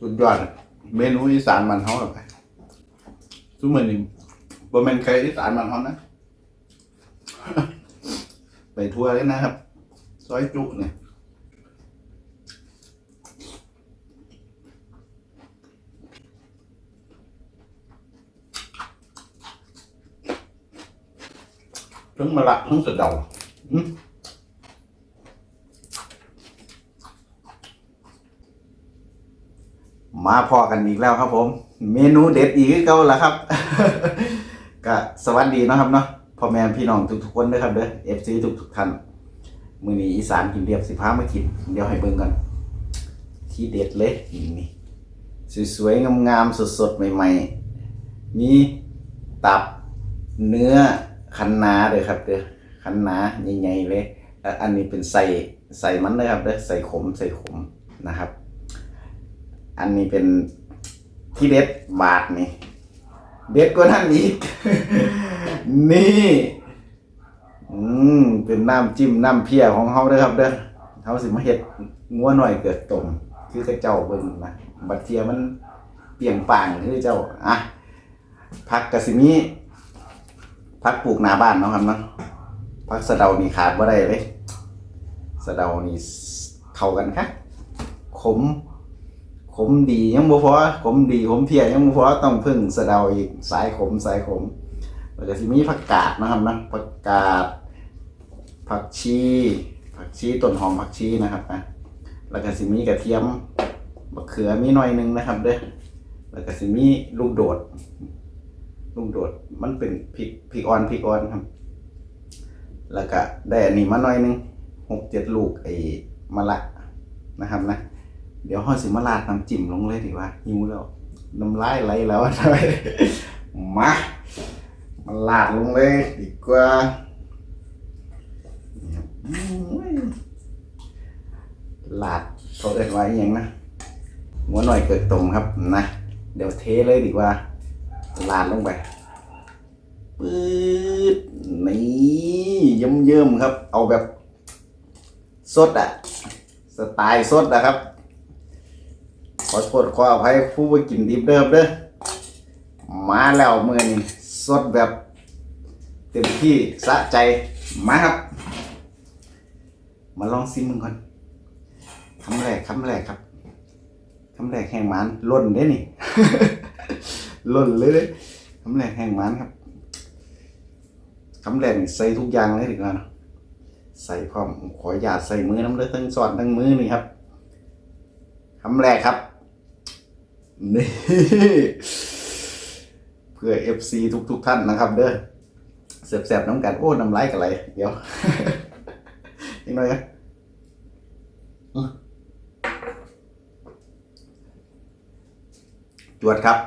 สุดยอดเมนูอีสานมันเฮาแบบทุกมื้อนี้บ่แม่นใครอีสานมันเฮานะ ไปทัวร์เลยนะครับ ซอยจุเนี่ยทั้งมะละทั้งสะเดาอืม มาพอกันอีกแล้วครับผม เมนูเด็ดอีกเก่าแล้วครับ ก็สวัสดีนะครับเนาะพ่อแม่พี่น้องทุกๆคนด้วยครับเด้อเอฟซีทุกๆท่านมื้อนี้อีสานกินเรียบสิพามากิน เดี๋ยวให้เบิ่งกันที่เด็ดเลยนี่สวยๆงามๆสดๆใหม่ๆมีตับเนื้อคันนาเลยครับเด้อคันนาใหญ่ๆเลย อันนี้เป็นใส่ใส่มันเลยครับเด้อใส่ขมใส่ขมนะครับ อันนี้เป็นที่เด็ดบาทนี่ เด็ดกว่านั้นอีก นี่อืมเป็นน้ำจิ้มน้ำเพียของเขาเด้อครับเด้อเขาสิมาเฮ็ดงัวหน่อยเกิดตมคือกระเจ้าเบิ่งนะบัดเทียมันเปลี่ยงป่างคือเจ้าอะผักกะสิมีผักปลูกหน้าบ้านเนาะครับเนาะผักสะเดานี่ขาดบ่ได้เลยสะเดานี่เข้ากันครับขม ขมดียังบ่พอขมดีขมเพียยังบ่พอต้องพึ่งสะเดาอีกสายขมสายขมแล้วก็สิมีผักกาดนะครับนะผักกาดผักชีผักชีต้นหอมผักชีนะครับนะแล้วก็สิมีกระเทียมมะเขือมีหน่อยหนึงนะครับเด้อแล้วก็สิมีลูกโดด ลูกโดดมันเป็นพริกพริกอ่อนพริกอ่อนครับ แล้วก็ได้อันนี้มาหน่อยหนึงหกเจ็ดลูกไอ้มะละนะครับนะ เดี๋ยวห้อยสิมาลาดน้ำจิ้มลงเลยดีกว่าหิวแล้วน้ำลายไหลแล้วทำไมมามาลาดลงเลยดีกว่าลาดเขาเอิ้ไว้อย่างนะหัวหน่อยเกิดตรงครับนะเดี๋ยวเทเลยดีกว่า ลาดลงไปปื๊ดนี่เยิ้มๆครับ เอาแบบสดอะสไตล์สดนะครับ ขอโทษขออภัยผู้ไปกินดิบเดิมเด้อมาแล้วมือนี้สดแบบ เต็มที่สะใจมาครับ มาลองซิมมึงก่อนคำแรกคำแรกครับคำแรกแห่งหมันล่นเด้นี่ล่นเลยเด้คำแรกแห่งหมันครับคำแรกนี่ใส่ทุกอย่างเลยดีกว่านะใส่พร้อมขออย่าตใส่มือน้ำเลยทั้งสอนทั้งมือนี่ครับคำแรกครับ นี่เพื่อ FC ทุกทุกๆท่านนะครับ เด้อเสียบๆน้ำกันโอ้น้ำลายกันไรเดี๋ยวอีกหน่อยกันจวดครับ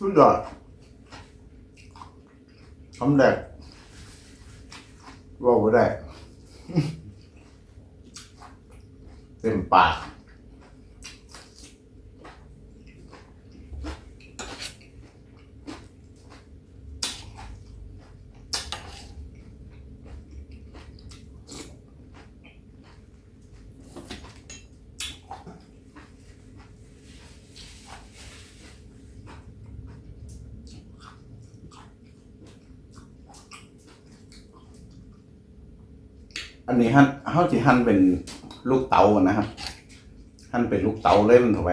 สุดยอดคำแรกว่าบ่ได้ เต็มปาก อันนี้หั่นเฮาสิหั่นเป็นลูกเต๋านะครับ หั่นเป็นลูกเต๋าเลยมันเถอะไป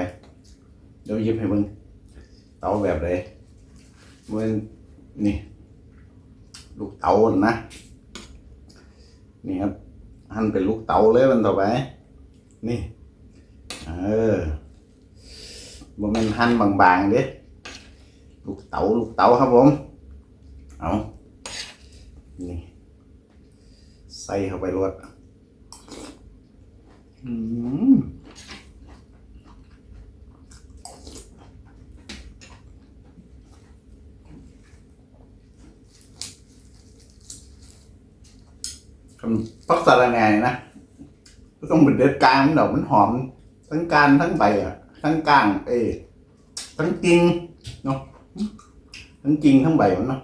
เดี๋ยวยิบให้เบิ่งเต๋าแบบใดมันนี่ ลูกเต๋านะ นี่ครับ หั่นเป็นลูกเต๋าเลยมันถอไป นี่ เออบ่แม่นหั่นบางๆเด้ลูกเต๋าลูกเต๋าครับผม เอานี่ ใส่เข้าไปรวดอืมคำพักสาระแหน่นะก็ต้องเป็นเด็ดกลางมันดอกมันหอม ทั้งการทั้งใบอะ ทั้งก้าง เอ้ยทั้งกิ่งเนาะทั้งกิ่งทั้งใบมันเนาะ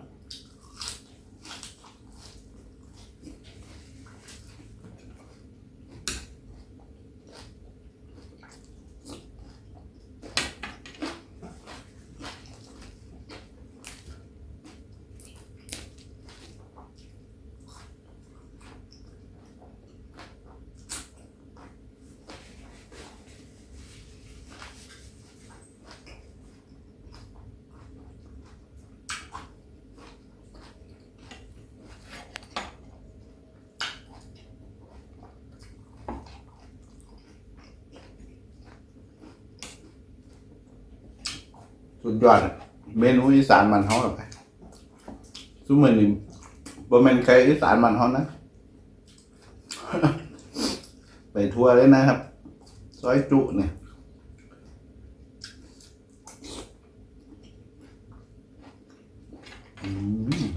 สุดยอดเมนูอีสานมันเฮาไปซุมื้อนี้บ่แม่นใครอีสานมันเฮานะไปทัวร์เลยนะครับ ซอยจุเนี่ยอืม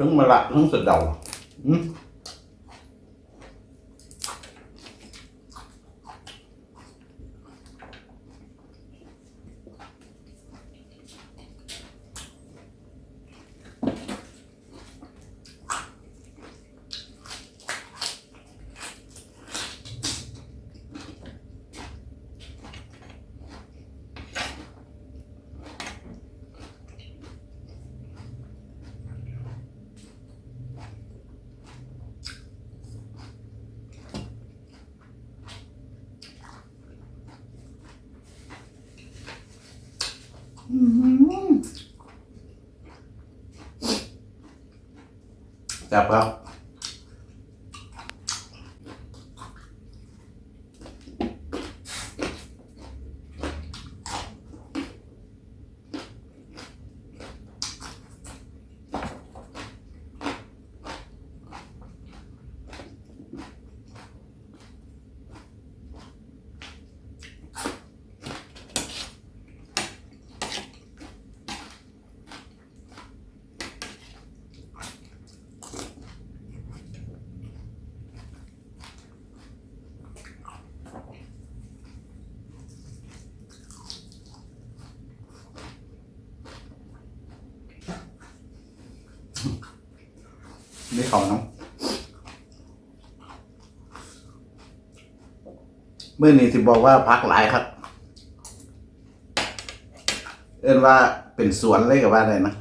ทั้งมะละทั้งสะเดาอืม จั บครับนี่เขาเนาะเมื่อนี้สิบอกว่าพักหลายครับ เอิ้นว่าเป็นสวนเลยกับว่าอะไรนะ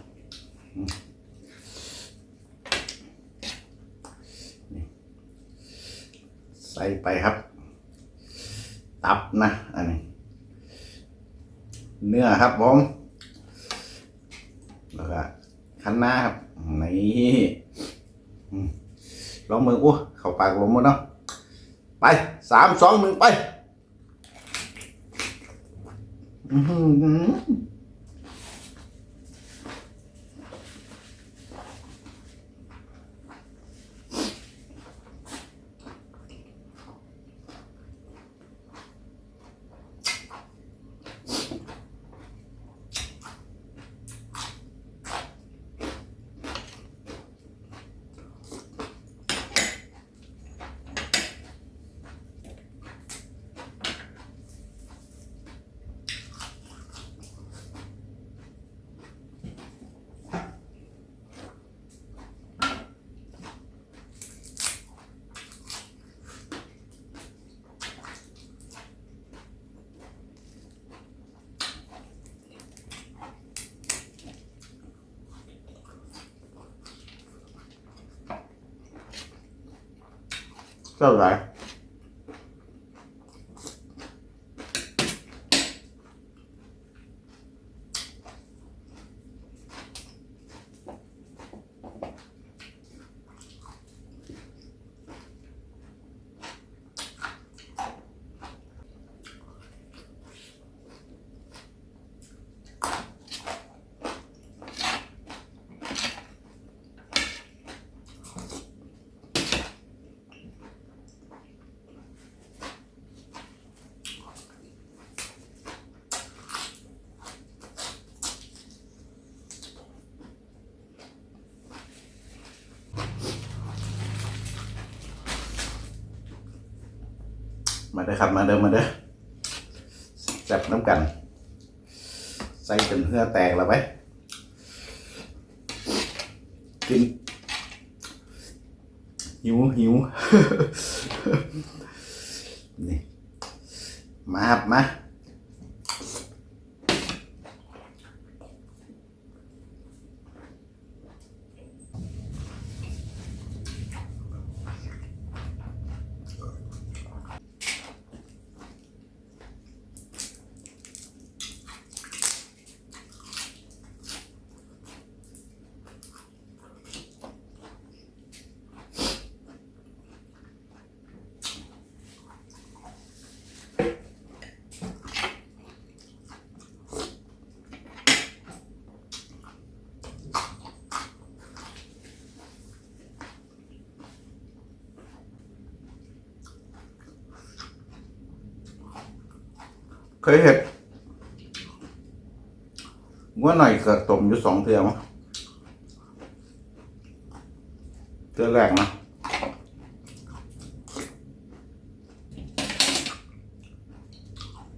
ใส่ไปครับ ตับนะ อันนี้ เนื้อครับผมแล้วก็คันหน้าครับ นี่ ลองมืออู้เข้าปากลงมดเนาะไปสามสองหนึ่งไป อื้อ หื มาเด้อครับมาเด้อมาเด้อจับน้ำกัน ใส่จนเหือแตกแล้วไปกิน หิวหิวนี่มาครับมา ยเห็ดว่าหน่อยเกิดตมอยู่สองเทือมั้งเทือแรกนะ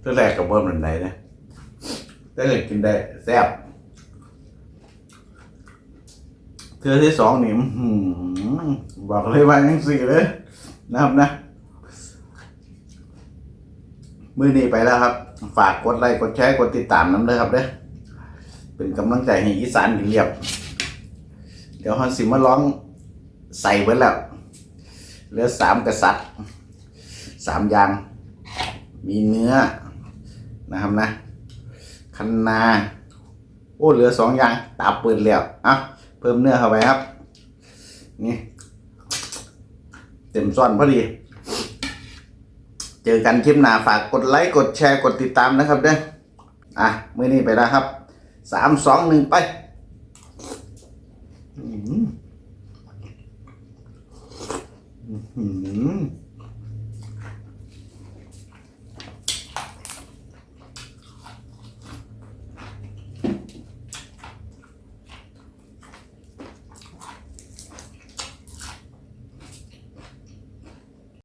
เทือแรกกับเบิ้มเป็นไหนเนี่ยแต่เกิดกินได้แซ่บเทือที่สองนี่หือบอกเลยว่ายังสี่เลยนะครับนะ มือนี้ไปแล้วครับ ฝากกดไลค์กดแชร์กดติดตามน้ำเลยครับเด้อเป็นกำลังใจให้อีสานเรียบ เดี๋ยวฮอนสิมาร้องใส่ไว้แล้วเหลือสามกษัตริย์สามอย่าง มีเนื้อนะครับนะคันนาโอ้เหลือสองอย่างตาเปิดแล้วอะเพิ่มเนื้อเข้าไปครับ นี่ เต็มซ่อนพอดี เจอกันคลิปหน้าฝากกดไลค์กดแชร์กดติดตามนะครับเด้ออะมื้อนี้ไปแล้วครับสามสองหนึ่งไปอื้อหืออื้อหือ